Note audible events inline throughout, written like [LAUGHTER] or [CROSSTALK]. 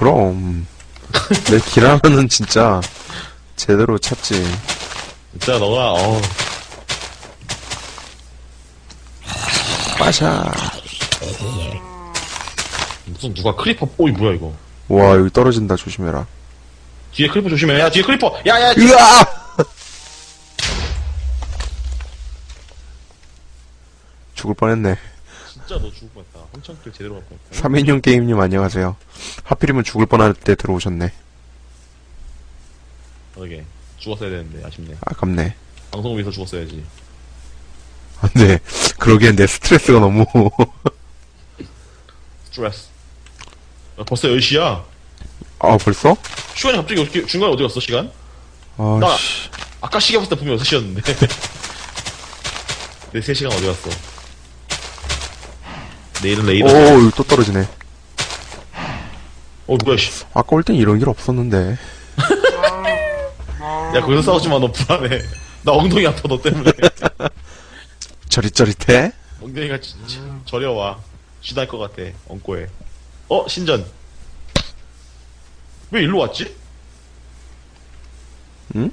그럼. 내 길하면은 진짜 제대로 찾지. 진짜 너가 어. 빠샤. 무슨 누가 크리퍼 뽀이 뭐야 이거? 와 여기 떨어진다. 조심해라. 뒤에 크리퍼 조심해. 야 뒤에 크리퍼. 야야 으아! 죽을 뻔했네 진짜 너 죽을 뻔했다. 한창길 제대로 갈 뻔했다. 3인용 게임님 안녕하세요. 하필이면 죽을 뻔할 때 들어오셨네. 그러게. 죽었어야 되는데 아쉽네. 아깝네. 방송을 위해서 죽었어야지. 안 돼 그러기엔 내 스트레스가 너무. 스트레스. 야, 벌써 10시야? 아 벌써? 시간이 갑자기 어떻게 중간에 어디 갔어 시간? 나- 아씨. 아까 시계 봤을 때 분명 6시였는데. [LAUGHS] 내 3시간 어디 갔어 내일은 레이더 오또 떨어지네. 어 뭐야 씨. 아까 올 땐 이런 일 없었는데. [LAUGHS] 야 거기서 싸우지 마 너 불안해. 나 엉덩이 아파 너 때문에. [LAUGHS] 저릿저릿해? 엉덩이가 진짜 저려와. 쥐날 것 같아 엉꼬에. 어 신전. 왜 일로 왔지? 응?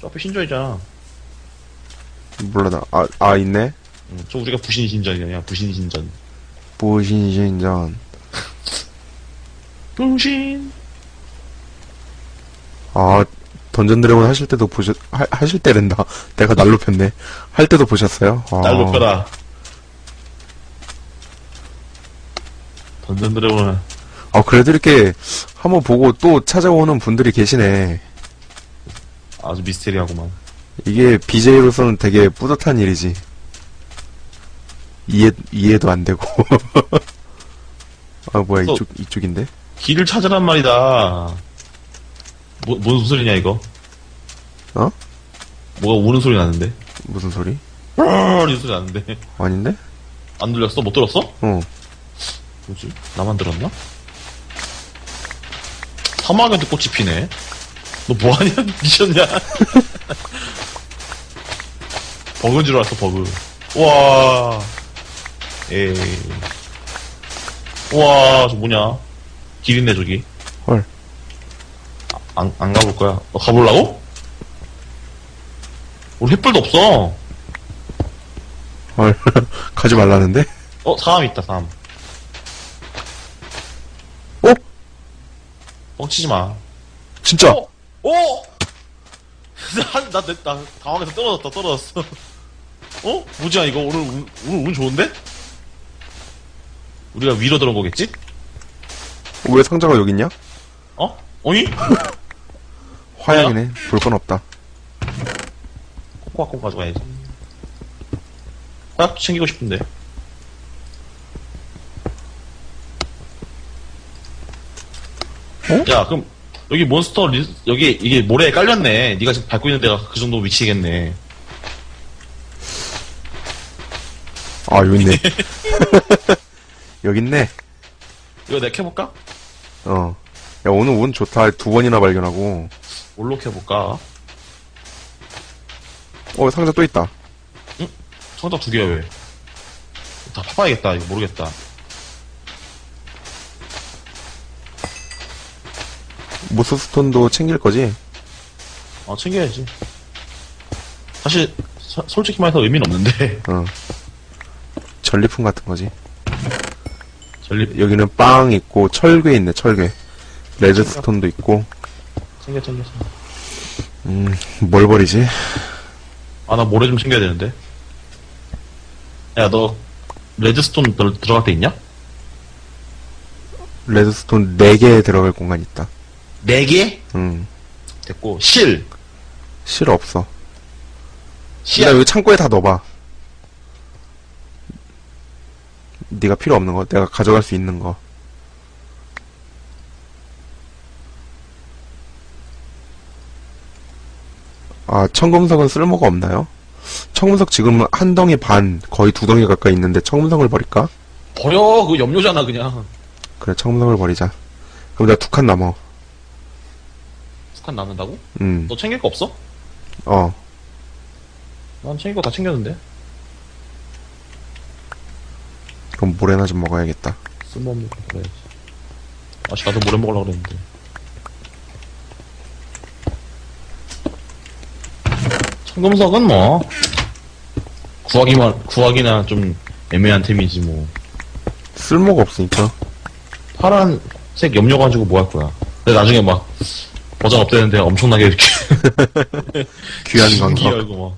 저 앞에 신전이잖아. 몰라 나 아, 아 있네 응, 저 우리가 부신 신전이냐 부신 신전. 부신신전. 부신! 아 던전 드래곤 하실 때도 보셨 하, 하실 때랜다. [LAUGHS] 내가 날 높였네. 할 때도 보셨어요? 아, 날 높여라. 던전 드래곤은. 아 그래도 이렇게 한번 보고 또 찾아오는 분들이 계시네. 아주 미스테리하구만. 이게 BJ로서는 되게 뿌듯한 일이지 이해 이해도 안 되고 [LAUGHS] 아 뭐야 또- 이쪽 이쪽인데 길을 찾으란 말이다 뭐, 뭔 소리냐 이거 어? 뭐가 우는 소리 나는데 무슨 소리? 이 소리 나는데 아닌데? 안 들렸어? 못 들었어? 어 뭐지? 나만 들었나? 사막에도 꽃이 피네. 너 뭐하냐? [LAUGHS] 미쳤냐? 버그인 줄 알았어, 버그. 우와. 에이. 우와, 저 뭐냐? 길 있네, 저기. 헐. 아, 안, 안 가볼 거야. 너 가볼라고? 우리 횃불도 없어. 헐 [LAUGHS] 가지 말라는데? 어, 사람 있다, 사람. 어? 뻥치지 마. 진짜 어? 어? 나, 나, 나, 나 당황해서 떨어졌다, 떨어졌어. [LAUGHS] 어? 뭐지야, 이거? 오늘, 운, 오늘 운 좋은데? 우리가 위로 들어온 거겠지? 왜 상자가 여기 있냐? 어? 어이? [LAUGHS] 화약이네 볼 건 없다 콩콩콩 가져가야지. 화약 챙기고 싶은데. 어? 야, 그럼, 여기 몬스터, 리, 여기, 이게 모래에 깔렸네. 네가 지금 밟고 있는 데가 그 정도 위치겠네. 아 여기 있네 [LAUGHS] 여기 있네 이거 내가 켜볼까? 어 야 오늘 운 좋다 두 번이나 발견하고 뭘로 켜볼까? 어 상자 또 있다 성적 두 개야, 왜? 다 파봐야겠다, 이거 모르겠다. 모스스톤도 챙길 거지? 어, 챙겨야지. 사실, 서- 솔직히 말해서 의미는 없는데. 어 전리품 같은 거지 전립, 여기는 빵 있고 철괴 있네 철괴 레드스톤도 있고 챙겨, 챙겨, 챙겨. 음뭘 버리지? 아, 나 모래 좀 챙겨야 되는데. 야, 너, 레드스톤 들, 들어갈 데 있냐? 레드스톤 4개 들어갈 공간 있다 네 개? 음 됐고, 실. 실 없어 실. 나 여기 창고에 다 넣어봐 네가 필요 없는 거 내가 가져갈 수 있는 거 아, 청금석은 쓸모가 없나요? 청금석 지금 한 덩이 반, 거의 두 덩이 가까이 있는데 청금석을 버릴까? 버려, 그거 염료잖아, 그냥. 그래, 청금석을 버리자. 그럼 내가 두칸 남어. 스칸 남는다고? 음, 너 챙길 거 없어? 어. 난 챙길 거 다 챙겼는데. 그럼 모래나 좀 먹어야겠다. 쓸모없는 거 그래야지. 아씨, 나도 모래 먹으려고 그랬는데. 청금석은 뭐, 구하기만, 구하기나 좀 애매한 템이지 뭐. 쓸모가 없으니까. 파란색 염료 가지고 뭐 할 거야. 근데 나중에 막, 버전 업되는데 엄청나게 이렇게. [LAUGHS] 귀한 신기 광석. 막.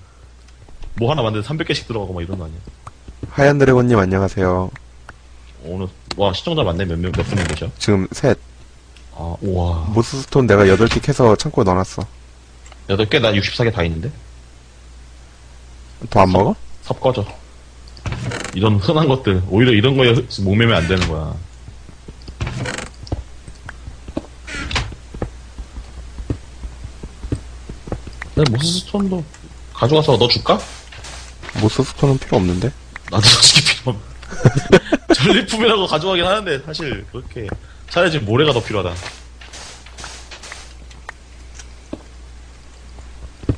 뭐 하나 만드는데 300개씩 들어가고 막 이런 거 아니야. 하얀 드래곤님 안녕하세요. 오늘, 와, 시청자 많네. 몇, 명, 몇 분이 계셔? 지금 셋. 아, 우와. 모스스톤 내가 8개 캐서 창고에 넣어놨어. 8개? 나 64개 다 있는데? 더 안 먹어? 삽 꺼져. 이런 흔한 것들, 오히려 이런 거에 목매면 안 되는 거야. 근데 모스스톤도 가져가서 넣어줄까? 모스스톤은 필요 없는데? 나도 솔직히 필요 없 [LAUGHS] 전리품이라고 가져가긴 하는데, 사실, 그렇게. 차라리 지금 모래가 더 필요하다.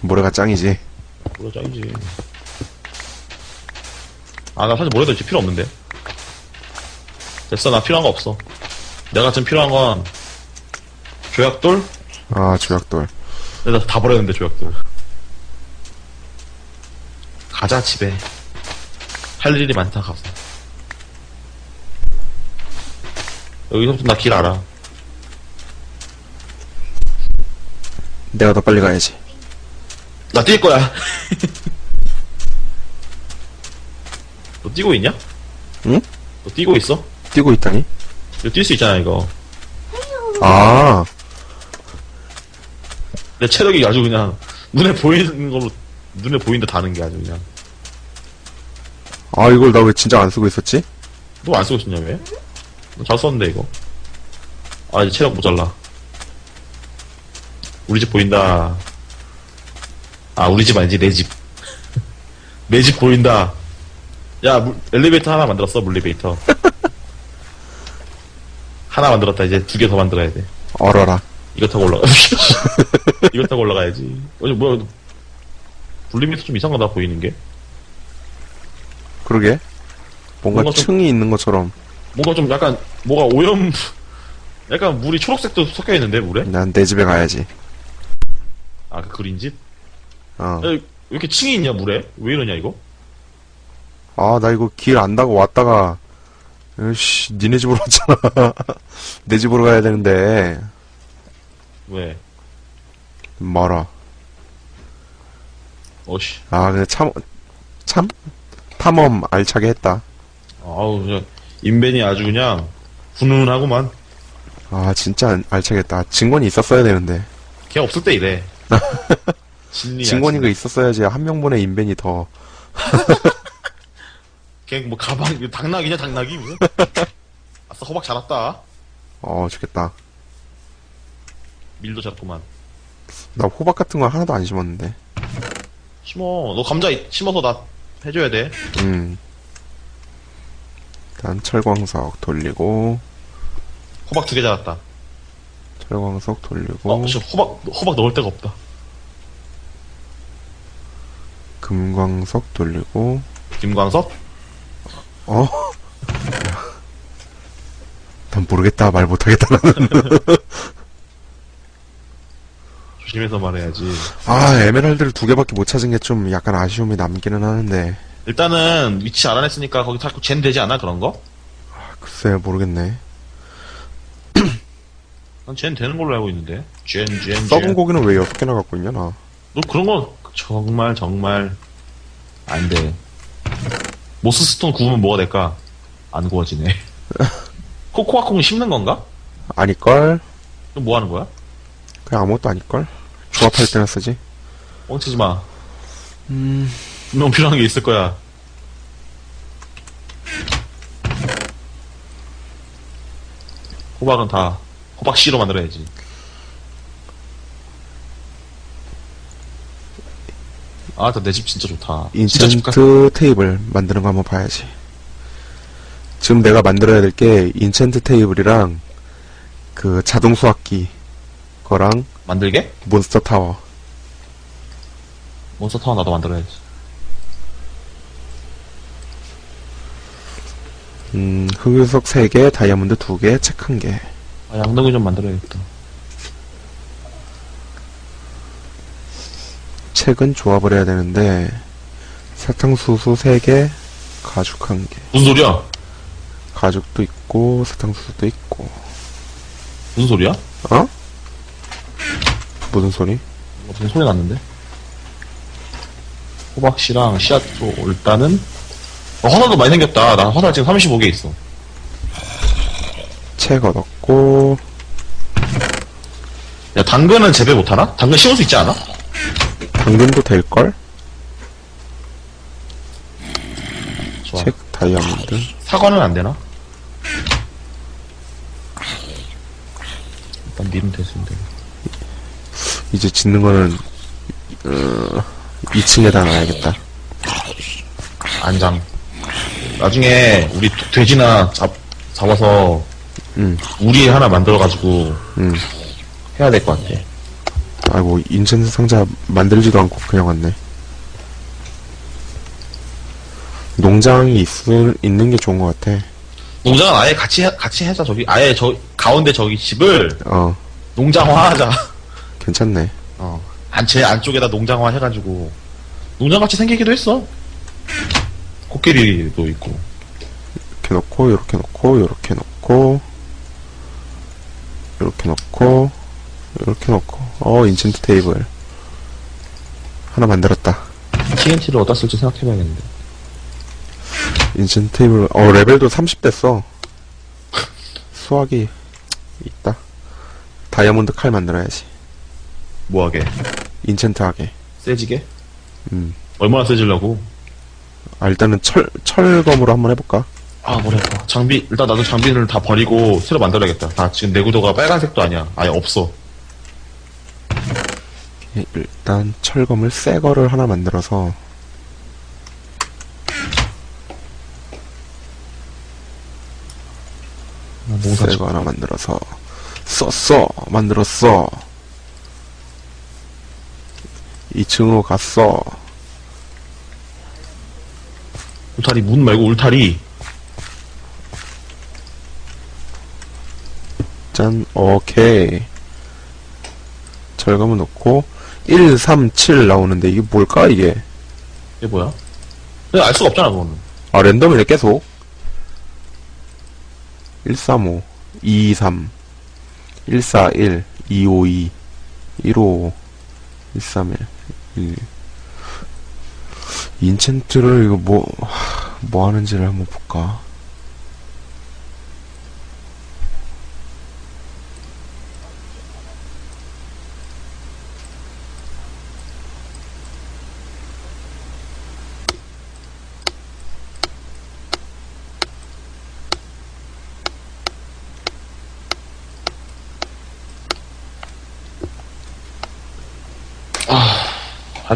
모래가 짱이지. 모래 짱이지. 아, 나 사실 모래도 이제 필요 없는데. 됐어, 나 필요한 거 없어. 내가 지금 필요한 건, 조약돌? 아, 조약돌. 나다 버렸는데, 조약돌. 가자, 집에. 할 일이 많다, 가서. 여기서부터 나 길 알아. 내가 더 빨리 가야지. 나 뛸 거야. [LAUGHS] 너 뛰고 있냐? 응? 너 뛰고 있어? 뛰고 있다니? 이거 뛸 수 있잖아, 이거. 아, 내 체력이 아주 그냥 눈에 보이는 걸로 눈에 보이는데 다는 게 아주 그냥 아, 이걸 나 왜 진짜 안 쓰고 있었지? 너 안 쓰고 있었냐 왜? 너 잘 썼는데 이거. 아 이제 체력 모자라. 우리 집 보인다. 아 우리 집 아니지 내집. [LAUGHS] 내 집 보인다. 야 물- 엘리베이터 하나 만들었어 물리베이터. [LAUGHS] 하나 만들었다. 이제 두 개 더 만들어야 돼. 얼어라. 이거 타고 올라가. [LAUGHS] 이거 타고 올라가야지. 어제 뭐야 물리미터 좀 이상하다 보이는 게 그러게. 뭔가 뭔가 좀- 층이 있는 것처럼. 뭔가 좀 약간 뭐가 오염 약간 물이 초록색도 섞여 있는데 물에? 난 내 집에 가야지. 아그 그린 집? 어. 야, 왜 이렇게 층이 있냐 물에? 왜 이러냐 이거? 아, 나 이거 길 안다고 왔다가, 으씨, 니네 집으로 왔잖아. [LAUGHS] 내 집으로 가야 되는데, 왜? 멀어. 어씨 아, 근데 참, 참? 탐험 알차게 했다. 아우 그냥 인벤이 아주 그냥 훈훈하구만 아, 진짜 알- 알차게 했다. 증권이 있었어야 되는데. 걔 없을 때 이래 [LAUGHS] 진리야 증권이가 있었어야지 한 명분의 인벤이 더. [LAUGHS] 걔뭐 가방 이거 당나귀냐 당나귀 무슨 [LAUGHS] 아싸 호박 자랐다 어, 좋겠다. 밀도 자랐구만 나 호박 같은 거 하나도 안 심었는데. 심어 너 감자 이- 심어서 나 해줘야 돼 음. 일단 철광석 돌리고, 호박 두개 자랐다 철광석 돌리고, 어 씨, 호박 호박 넣을 데가 없다 금광석 돌리고, 김광석? 어? 난 모르겠다. 말 못하겠다. 나는. [LAUGHS] 조심해서 말해야지 아, 에메랄드를 두 개밖에 못 찾은 게 좀 약간 아쉬움이 남기는 하는데. 일단은 위치 알아냈으니까 거기 자꾸 젠 되지 않아 그런 거? 글쎄, 모르겠네. [CLEARS THROAT] 난젠 되는 걸로 알고 있는데 젠젠 썩은 젠. 고기는 왜 여섯 개나 갖고 있냐, 나. 너 그런 거 정말 정말 안 돼. 모스 스톤 구우면 뭐가 될까? 안 구워지네. [LAUGHS] 코코아콩 심는 건가? 아닐걸? 그럼 뭐 하는 거야? 그냥 아무것도 아닐걸? 조합할 때나 쓰지. 뻥치지 마. 음, 분명 필요한 게 있을 거야. 호박은 다 호박 씨로 만들어야지. 아, 내집 진짜 좋다. 진짜 집 같. 인챈트 테이블 만드는 거 한번 봐야지. 지금 내가 만들어야 될 게 인챈트 테이블이랑 그 자동 수확기 거랑 만들게? 몬스터 타워. 몬스터 타워 나도 만들어야지. 음, 흑요석 3개, 다이아몬드 2개, 책 1개. 아, 양동이 좀 만들어야겠다. 책은 조합을 해야 되는데 사탕수수 3개, 가죽 1개. 무슨 소리야? 가죽도 있고 사탕수수도 있고. 무슨 소리야? 어? 무슨 소리? 무슨 소리 났는데? 호박씨랑 씨앗도 일단은 어, 화살도 많이 생겼다. 나 화살 지금 35개 있어. 책 얻었고 야, 당근은 재배 못하나? 당근 심을 수 있지 않아? 당근도 될걸? 좋아. 책 다이아몬드. 사과는 안 되나? 일단 밀은 됐는데. 이제 짓는 거는 어, 2층에다 놔야겠다. 안장. 나중에 우리 돼지나 잡, 잡아서 응, 우리 하나 만들어가지고 응. 해야 될 것 같아. 아이고 인챈트 상자 만들지도 않고 그냥 왔네. 농장이 있을, 있는 게 좋은 것 같아. 농장은 아예 같이, 해- 같이 해자, 저기. 아예 저, 가운데 저기 집을 어, 농장화 하자. 괜찮네. 어. 안, 제 안쪽에다 농장화 해가지고. 농장같이 생기기도 했어. 코끼리도 있고. 이렇게 놓고, 이렇게 놓고, 이렇게 놓고, 이렇게 놓고, 이렇게 놓고. 어, 인챈트 테이블. 하나 만들었다. TNT를 어디다 쓸지 생각해봐야겠는데. 인챈트 테이블, 어, 레벨도 30 됐어. 수학이 있다. 다이아몬드 칼 만들어야지. 뭐하게? 인챈트 하게. 세지게? 음. 얼마나 세지려고? 아, 일단은 철, 철검으로 한번 해볼까? 아, 뭐랄까. 장비, 일단 나도 장비를 다 버리고 새로 만들어야겠다. 나 지금 내 구도가 빨간색도 아니야. 아예 없어. 예, 일단 철검을 새 거를 하나 만들어서 아, 농사 새거 하나 만들어서 썼어 만들었어 2층으로 갔어 울타리, 문 말고 울타리. 짠 오케이 철검을 넣고 1, 3, 7 나오는데 이게 뭘까 이게 이게 뭐야? 근데 알 수가 없잖아, 그거는. 아 랜덤이네 계속 135 223 141 252 155 131 1 인챈트를 이거 뭐, 하, 뭐 하는지를 한번 볼까?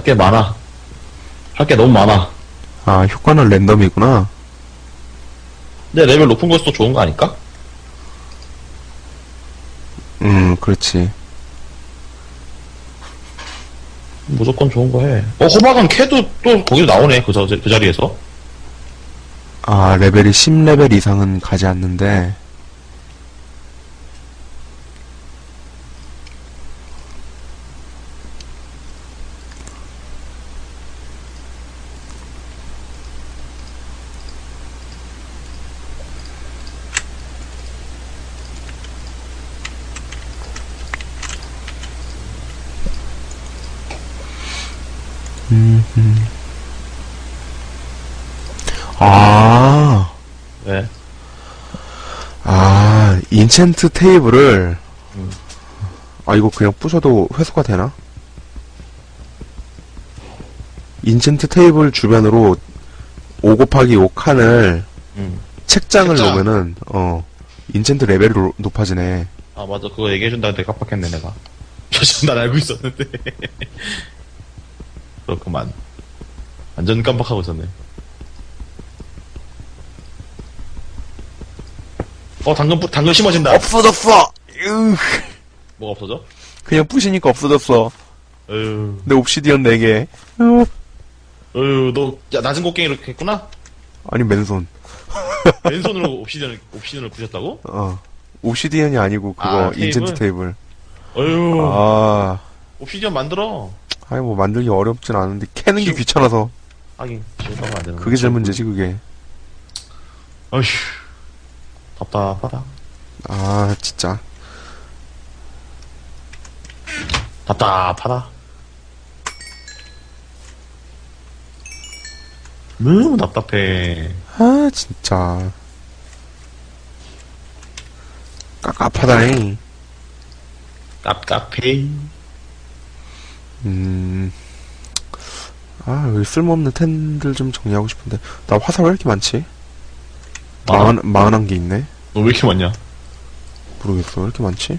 게 많아. 할 게 너무 많아. 아, 효과는 랜덤이구나. 근데 레벨 높은 것도 좋은 거 아닐까? 음, 그렇지. 무조건 좋은 거 해. 어, 호박은 캐도 또 거기도 나오네, 그, 저, 그 자리에서. 아, 레벨이 10레벨 이상은 가지 않는데, 아, 왜? 아, 인챈트 테이블을, 음. 아, 이거 그냥 부셔도 회수가 되나? 인챈트 테이블 주변으로 5 곱하기 5 칸을 음. 책장을 책장. 놓으면은, 어, 인챈트 레벨이 로- 높아지네. 아, 맞아. 그거 얘기해준다는데 깜빡했네, 내가. [LAUGHS] 사실 난 알고 있었는데. [LAUGHS] 그렇구만. 완전 깜빡하고 있었네. 어, 당근, 뿌- 당근 심어진다. 없어졌어! 으, 뭐가 없어져? 그냥 부시니까 없어졌어. 어휴, 내 옵시디언 4개. 어휴, 너, 야, 낮은 곡괭이 이렇게 했구나? 아니, 맨손. [LAUGHS] 왼손으로 옵시디언을, 옵시디언을 부셨다고? 어. 옵시디언이 아니고 그거 아, 테이블? 인챈트 테이블. 어휴, 아, 옵시디언 만들어. 아니 뭐 만들기 어렵진 않은데 캐는 게 귀찮아서 하긴, 지금 안 되는 그게 제일 문제지 그게. 어휴, 답답하다. 아 진짜. 답답하다. 너무 답답해. 아 진짜. 깝깝하다잉. 깝깝해. 음. 아, 여기 쓸모없는 텐들 좀 정리하고 싶은데. 나 화살 왜 이렇게 많지? 마흔, 마흔한 개 있네? 너 왜 이렇게 많냐? 모르겠어. 왜 이렇게 많지?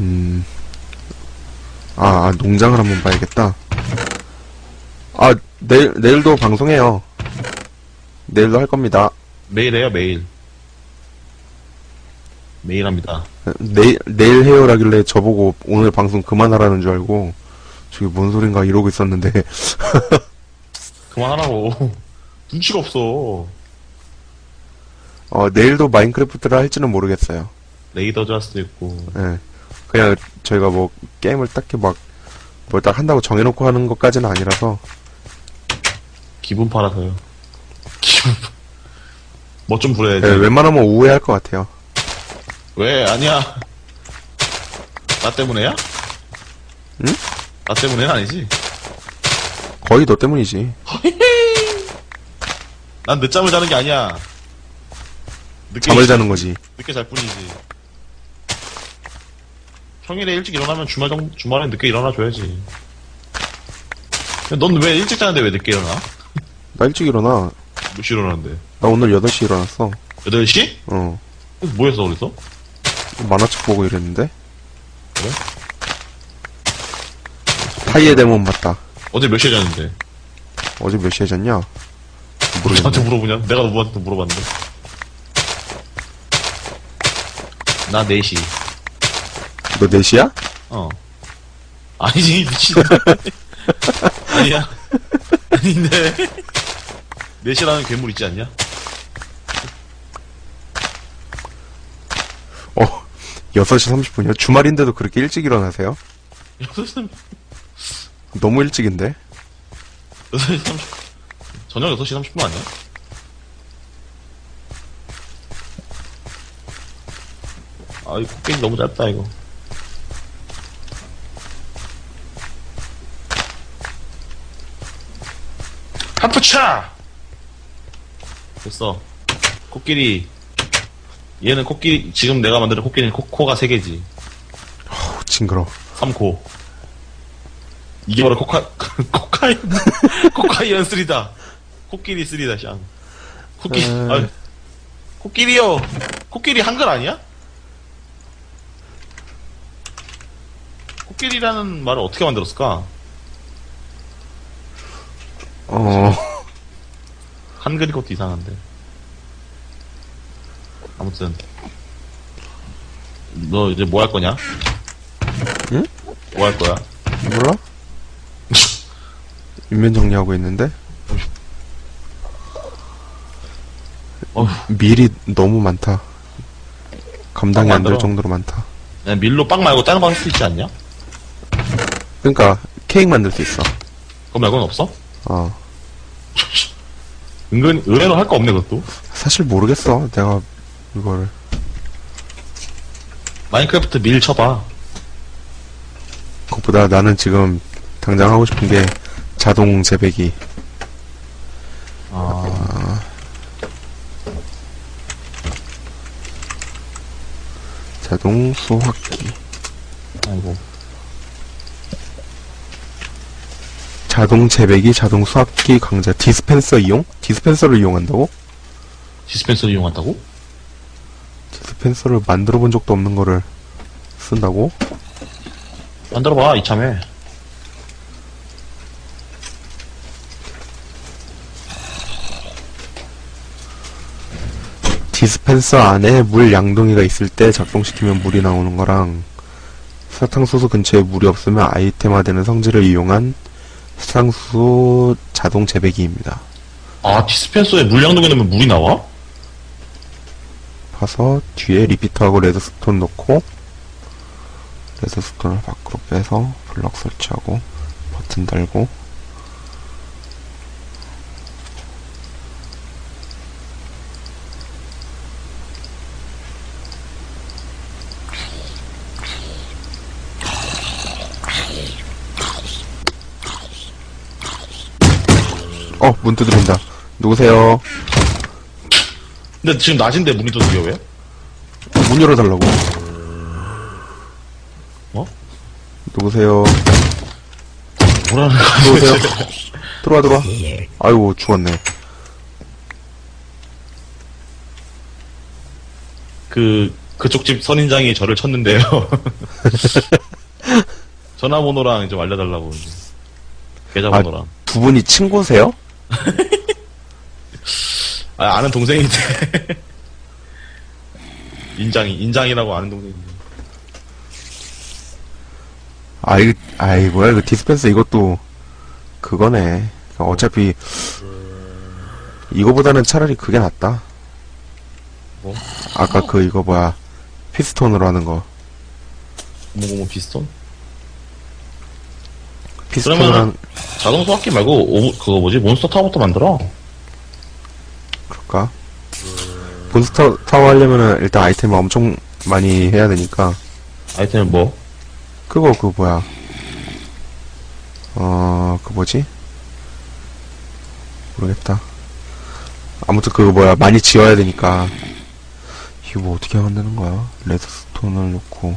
음. 아, 아, 농장을 한번 봐야겠다. 아, 내일, 내일도 방송해요. 내일도 할 겁니다. 매일 해요, 매일. 매일 합니다. 내일, 내일 해요라길래 저보고 오늘 방송 그만하라는 줄 알고, 저게 뭔 소린가 이러고 있었는데, [LAUGHS] 그만하라고. [LAUGHS] 눈치가 없어. 어, 내일도 마인크래프트를 할지는 모르겠어요. 레이더 자스도 있고. 예. 그냥 저희가 뭐 게임을 딱히 막 뭘 딱 한다고 정해놓고 하는 것까지는 아니라서 기분 팔아서요. [LAUGHS] 기분 뭐좀 부려야지. 예, 웬만하면 우회할 것 같아요. 왜? 아니야. 나 때문에야? 응? 나 때문에는 아니지. 거의 너 때문이지. [LAUGHS] 난 늦잠을 자는 게 아니야. 늦게 잠을 자는 거지. 늦게 잘 뿐이지. 평일에 일찍 일어나면 주말 정, 주말엔 늦게 일어나 줘야지. 넌 왜 일찍 자는데 왜 늦게 일어나? [LAUGHS] 나 일찍 일어나. 몇 시 일어나는데? 나 오늘 8시 일어났어. 8시? 어. 뭐 했어, 그래서? 만화책 보고 이랬는데. 그래? 타이의 데몬 봤다. 어제 몇 시에 잤는데? 어제 몇 시에 잤냐? 저한테 모르겠네. 물어보냐? 내가 너한테 물어봤는데. 나 4시. 너 4시야? 어. 아니지, 미친. [LAUGHS] 아니야. 아닌데. 4시라는 괴물 있지 않냐? 어. 6시 30분이요? 주말인데도 그렇게 일찍 일어나세요? 6시, 너무 일찍인데? 6시 [LAUGHS] 30분. 저녁 6시 30분 아니야? 아, 이 코끼리 너무 짧다, 이거. 하프차! 됐어. 코끼리. 얘는 코끼리, 지금 내가 만드는 코끼리는 코, 코가 3개지. 어, 징그러. 3코. 이게 바로 코카, [LAUGHS] 코카인, 코카이언 3다. 코끼리 3다, 샹. 코끼리, 음. 아 코끼리요. 코끼리 한글 아니야? 코끼리라는 말을 어떻게 만들었을까? 어. 한글이 것도 이상한데. 아무튼. 너 이제 뭐 할 거냐? 응? 뭐 할 거야? 몰라? 인면 정리하고 있는데? 어휴. 밀이 너무 많다. 감당이 아, 안될 만들어. 정도로 많다. 그냥 밀로 빵 말고 다른 거 할 수 있지 않냐? 그러니까 케이크 만들 수 있어. 그거 말고는 없어? 어. [LAUGHS] 은근 의외로 할 거 없네 그것도 사실 모르겠어. 내가 이걸 마인크래프트 밀 쳐봐 그것보다 나는 지금 당장 하고 싶은 게 자동 재배기. 아 자동 수확기. 아이고 자동 재배기, 자동 수확기 강자. 디스펜서 이용? 디스펜서를 이용한다고? 디스펜서를 이용한다고? 디스펜서를 만들어 본 적도 없는 거를 쓴다고? 만들어 봐 이참에 디스펜서 안에 물 양동이가 있을 때 작동시키면 물이 나오는 거랑 사탕수수 근처에 물이 없으면 아이템화되는 성질을 이용한 사탕수수 자동 재배기입니다. 아 디스펜서에 물량동에 넣으면 물이 나와? 파서 뒤에 리피터하고 레드스톤 넣고 레드스톤을 밖으로 빼서 블럭 설치하고 버튼 달고 어, 문 두드린다. 누구세요? 근데 지금 낮인데 문이 더 두려워요? 문 열어달라고. 어? 누구세요? 뭐라는 거야? 누구세요? [LAUGHS] 들어와, 들어와. 아이고, 죽었네. 그, 그쪽 집 선인장이 저를 쳤는데요. [LAUGHS] 전화번호랑 좀 알려달라고, 이제. 계좌번호랑. 두 분이 친구세요? [LAUGHS] 아, 아는 동생인데. [LAUGHS] 인장이, 인장이라고 아는 동생인데. 아, 이거, 아이, 뭐야, 이거 디스펜서 이것도, 그거네. 어차피, 이거보다는 차라리 그게 낫다. 뭐? 아까 그, 이거 뭐야, 피스톤으로 하는 거. 뭐뭐 뭐? 피스톤으로 그러면은- 하는, 자동 소화기 말고, 오, 그거 뭐지? 몬스터 타워부터 만들어. 그럴까? 본스터 타워 하려면은 일단 아이템을 엄청 많이 해야 되니까, 아이템은 뭐? 그거, 그, 뭐야. 어, 그 뭐지? 모르겠다. 아무튼 그거 뭐야, 많이 지어야 되니까. 이거 뭐 어떻게 만드는 거야? 레드스톤을 놓고.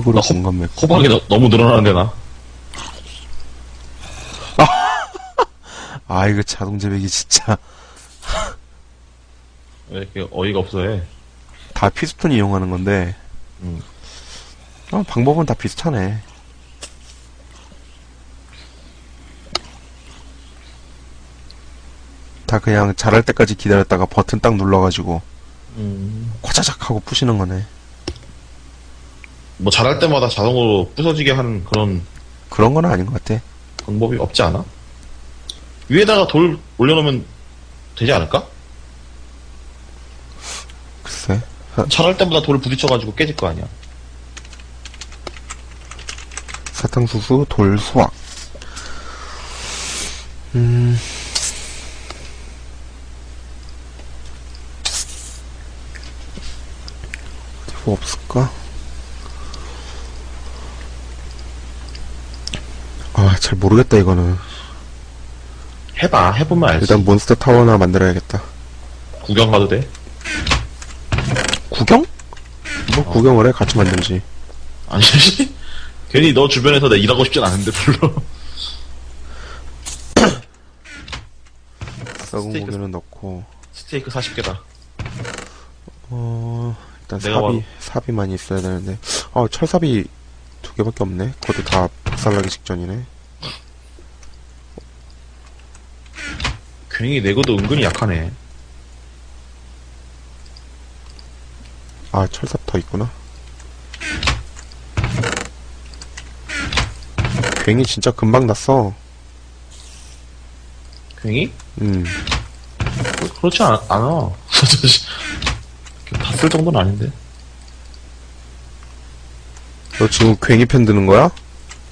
흙으로 나 맺고. 호박이 너, 너무 늘어나는데, 나. 아, 이거 자동 재배기 진짜. 왜 이렇게 어이가 없어 해? 다 피스톤 이용하는 건데. 음. 어, 방법은 다 비슷하네. 다 그냥 자랄 때까지 기다렸다가 버튼 딱 눌러가지고 음. 과자작 하고 푸시는 거네. 뭐 잘할 때마다 자동으로 부서지게 하는 그런 그런 건 아닌 것 같아. 방법이 없지 않아? 위에다가 돌 올려놓으면 되지 않을까? 글쎄. 잘할 때마다 돌을 부딪혀가지고 깨질 거 아니야. 사탕수수 돌 수확. 음. 어디 뭐 없을까? 아, 잘 모르겠다, 이거는. 해봐, 해보면 알지. 일단 몬스터 타워나 만들어야겠다. 구경 가도 돼? 구경? 뭐 구경을 해? 같이 만들지. 아니, [LAUGHS] 괜히 너 주변에서 내 일하고 싶진 않은데, 별로. [COUGHS] 썩은 스테이크. 고기는 넣고, 스테이크 40개다. 어, 일단 내가 삽이, 바로- 삽이 많이 있어야 되는데. 어, 철삽이 두 개밖에 없네. 그것도 다 박살나기 직전이네. 괜히 내고도 은근히 약하네. 아, 철삽 더 있구나. 괜히 진짜 금방 났어. 괜히? 음. 그- 그렇지 않, 않아. [LAUGHS] 다 쓸 정도는 아닌데. 너 지금 괜히 편 드는 거야?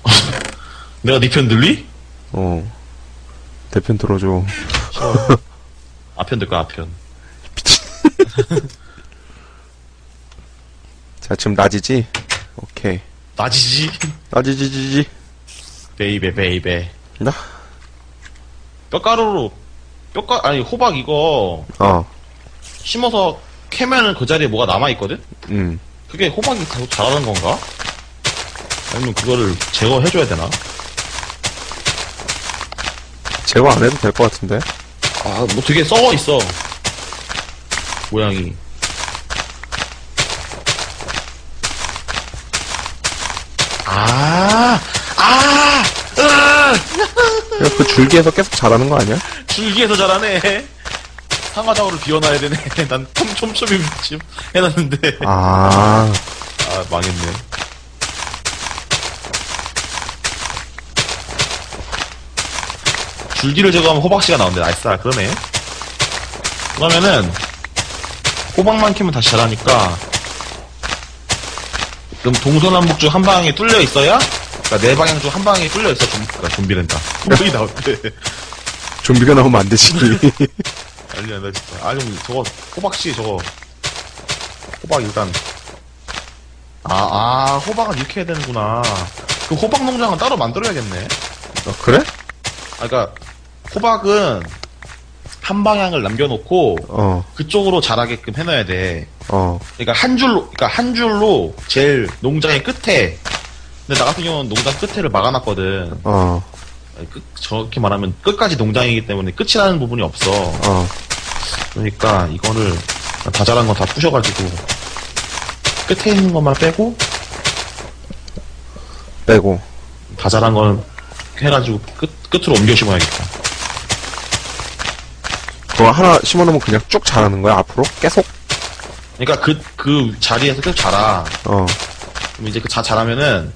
[LAUGHS] 내가 네 편 들리? 어. 대편 들어줘. [LAUGHS] 아편 들까, 아편. [LAUGHS] 자, 지금 낮이지? 오케이. 나지지? 낮이지지지. 베이베, 베이베. 나? 뼈가루로, 뼈가, 아니, 호박 이거 어. 심어서 캐면은 그 자리에 뭐가 남아있거든? 음. 그게 호박이 계속 자라는 건가? 아니면 그거를 제거해줘야 되나? 제거 안 해도 될 것 같은데? 아, 뭐 되게 썩어 있어. 모양이. 아, 아, 으아! 그냥 그 줄기에서 계속 자라는 거 아니야? 줄기에서 자라네. 상하좌우를 비워놔야 되네. [LAUGHS] 난 촘촘히 지금 해놨는데. 아. 아, 망했네. 줄기를 제거하면 호박씨가 나온대. 나이스, 아, 그러네. 그러면은 호박만 키면 다시 자라니까. 그럼 동서남북 중 한 방에 뚫려 있어야? 그러니까 네 방향 중 한 방에 뚫려 있어 좀 그러니까 좀비랜다. 좀비 나올 때. 좀비가 나오면 안 되지. [LAUGHS] 난리 난다 진짜. 아좀 저거 호박씨 저거. 호박 일단. 아, 아 호박은 이렇게 해야 되는구나. 그 호박 농장은 따로 만들어야겠네. 어, 그래? 아 그니까 호박은 한 방향을 남겨놓고 어, 그쪽으로 자라게끔 해놔야 돼 어, 그러니까 한 줄로, 그러니까 한 줄로 제일 농장의 끝에. 근데 나 같은 경우는 농장 끝에를 막아놨거든. 어, 끝, 저렇게 말하면 끝까지 농장이기 때문에 끝이라는 부분이 없어. 어. 그러니까 이거를 다 자란 거 다 부셔가지고 끝에 있는 것만 빼고 빼고. 다 자란 거는 해가지고 끝 끝으로 옮겨 심어야겠다. 그거 하나 심어놓으면 그냥 쭉 자라는 거야, 앞으로? 계속? 그러니까 그 그 자리에서 계속 자라. 어, 그럼 이제 그 다 자라면은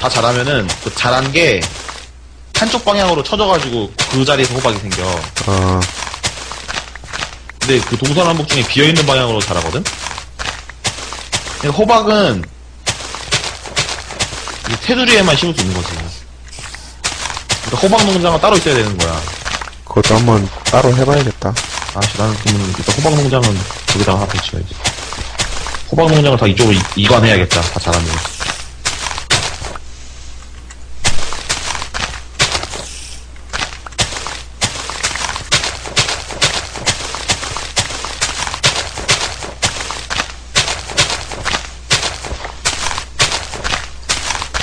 다 자라면은 그 자란 게 한쪽 방향으로 쳐져가지고 그 자리에서 호박이 생겨. 어, 근데 그 동서남북 중에 비어 있는 방향으로 자라거든? 그러니까 호박은 이 테두리에만 심을 수 있는 거지. 그러니까 호박 농장은 따로 있어야 되는 거야. 그것도 한번 따로 해봐야겠다. 아씨, 나는 그러면 일단 호박 농장은 저기다가 하나 배치해야지. 호박 농장을 다 이쪽으로 이- 이관해야겠다. 다 자라면.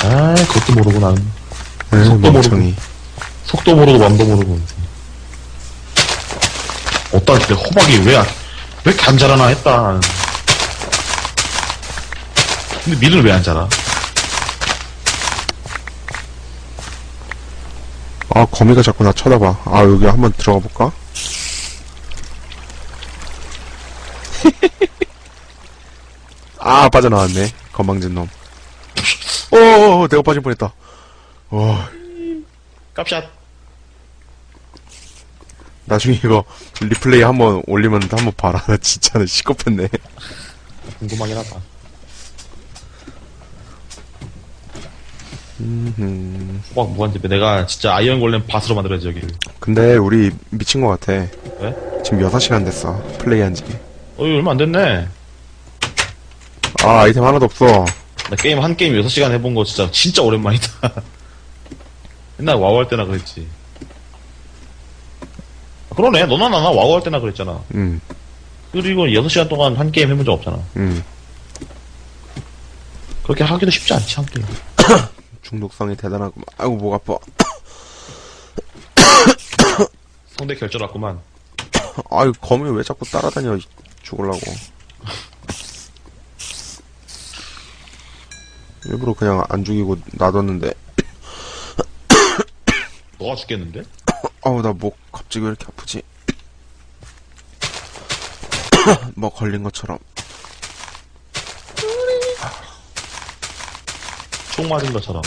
아, 그것도 모르고 나는. 에이, 속도 멍청이. 속도 모르고 맘도 모르고. 어떨 때 호박이 왜, 안- 왜 이렇게 안 자라나 했다. 근데 밀은 왜 안 자라? 아, 거미가 자꾸 나 쳐다봐. 아, 여기 한번 들어가 볼까? [LAUGHS] 아, 빠져나왔네. 건방진 놈. [LAUGHS] 오, 내가 빠질 뻔했다. 어, 깝샷. 나중에 이거 리플레이 한번 올리면 한번 봐라. 나 진짜 나 시겁했네. 궁금하긴 하다. 음, 호박 무한집에 내가 진짜 아이언 골렘 밭으로 만들어야지, 여기를. 근데 우리 미친 것 같아. 왜? 지금 6시간 됐어. 플레이한 지. 어, 이거 얼마 안 됐네. 아, 아이템 하나도 없어. 나 게임 한 게임 6시간 해본 거 진짜, 진짜 오랜만이다. [LAUGHS] 옛날 와우 할 때나 그랬지. 아, 그러네. 너나 나나 와우 할 때나 그랬잖아. 음, 그리고 6시간 동안 한 게임 해본 적 없잖아. 음. 그렇게 하기도 쉽지 않지, 한 게임. [COUGHS] 중독성이 대단하구만. 아이고, 목 아파. [COUGHS] 성대 결절 왔구만. [COUGHS] 아유, 거미 왜 자꾸 따라다녀, 죽을라고. 일부러 그냥 안 죽이고 놔뒀는데, 너가 죽겠는데? 아우, 나 목 갑자기 왜 이렇게 아프지? [COUGHS] 뭐 걸린 것처럼. 총 맞은 것처럼.